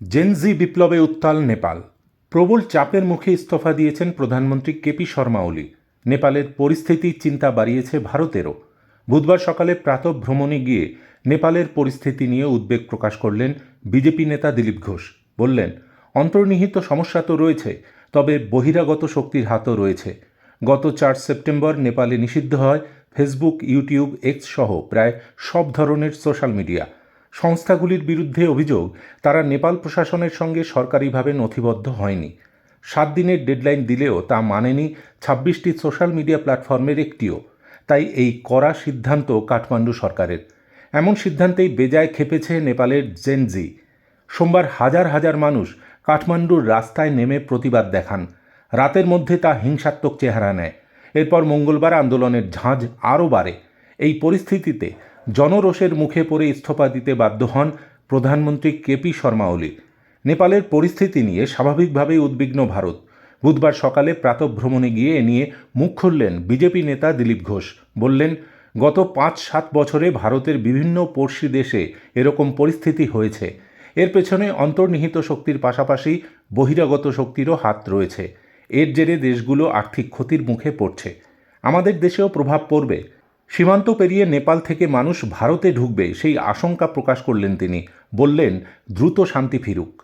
Gen Z বিপ্লবে উত্তাল নেপাল। প্রবল চাপের মুখে ইস্তফা দিয়েছেন প্রধানমন্ত্রী কেপি শর্মা ওলি। নেপালের পরিস্থিতি চিন্তা বাড়িয়েছে ভারতেরও। বুধবার সকালে প্রাতঃ ভ্রমণে গিয়ে নেপালের পরিস্থিতি নিয়ে উদ্বেগ প্রকাশ করলেন বিজেপি নেতা দিলীপ ঘোষ। বললেন, অন্তর্নিহিত সমস্যা তো রয়েছে, তবে বহিরাগত শক্তির হাতও রয়েছে। গত চার সেপ্টেম্বর নেপালে নিষিদ্ধ হয় ফেসবুক, ইউটিউব, এক্স সহ প্রায় সব ধরনের সোশ্যাল মিডিয়া। সংস্থাগুলির বিরুদ্ধে অভিযোগ, তারা নেপাল প্রশাসনের সঙ্গে সরকারিভাবে নথিবদ্ধ হয়নি। সাত দিনের ডেডলাইন দিলেও তা মানেনি ছাব্বিশটি সোশ্যাল মিডিয়া প্ল্যাটফর্মের একটিও। তাই এই কড়া সিদ্ধান্ত কাঠমান্ডু সরকারের। এমন সিদ্ধান্তেই বেজায় খেপেছে নেপালের জেনজি সোমবার হাজার হাজার মানুষ কাঠমান্ডুর রাস্তায় নেমে প্রতিবাদ দেখান। রাতের মধ্যে তা হিংসাত্মক চেহারা নেয়। এরপর মঙ্গলবার আন্দোলনের ঝাঁঝ আরও বাড়ে। এই পরিস্থিতিতে জনরোষের মুখে পড়ে ইস্তফা দিতে বাধ্য হন প্রধানমন্ত্রী কেপি শর্মা ওলি। নেপালের পরিস্থিতি নিয়ে স্বাভাবিকভাবেই উদ্বিগ্ন ভারত। বুধবার সকালে প্রাতঃভ্রমণে গিয়ে এ নিয়ে মুখ খুললেন বিজেপি নেতা দিলীপ ঘোষ। বললেন, গত পাঁচ সাত বছরে ভারতের বিভিন্ন পড়শি দেশে এরকম পরিস্থিতি হয়েছে। এর পেছনে অন্তর্নিহিত শক্তির পাশাপাশি বহিরাগত শক্তিরও হাত রয়েছে। এর জেরে দেশগুলো আর্থিক ক্ষতির মুখে পড়ছে। আমাদের দেশেও প্রভাব পড়বে। সীমান্ত পেরিয়ে নেপাল থেকে মানুষ ভারতে ঢুকবে সেই আশঙ্কা প্রকাশ করলেন তিনি। বললেন, দ্রুত শান্তি ফিরুক।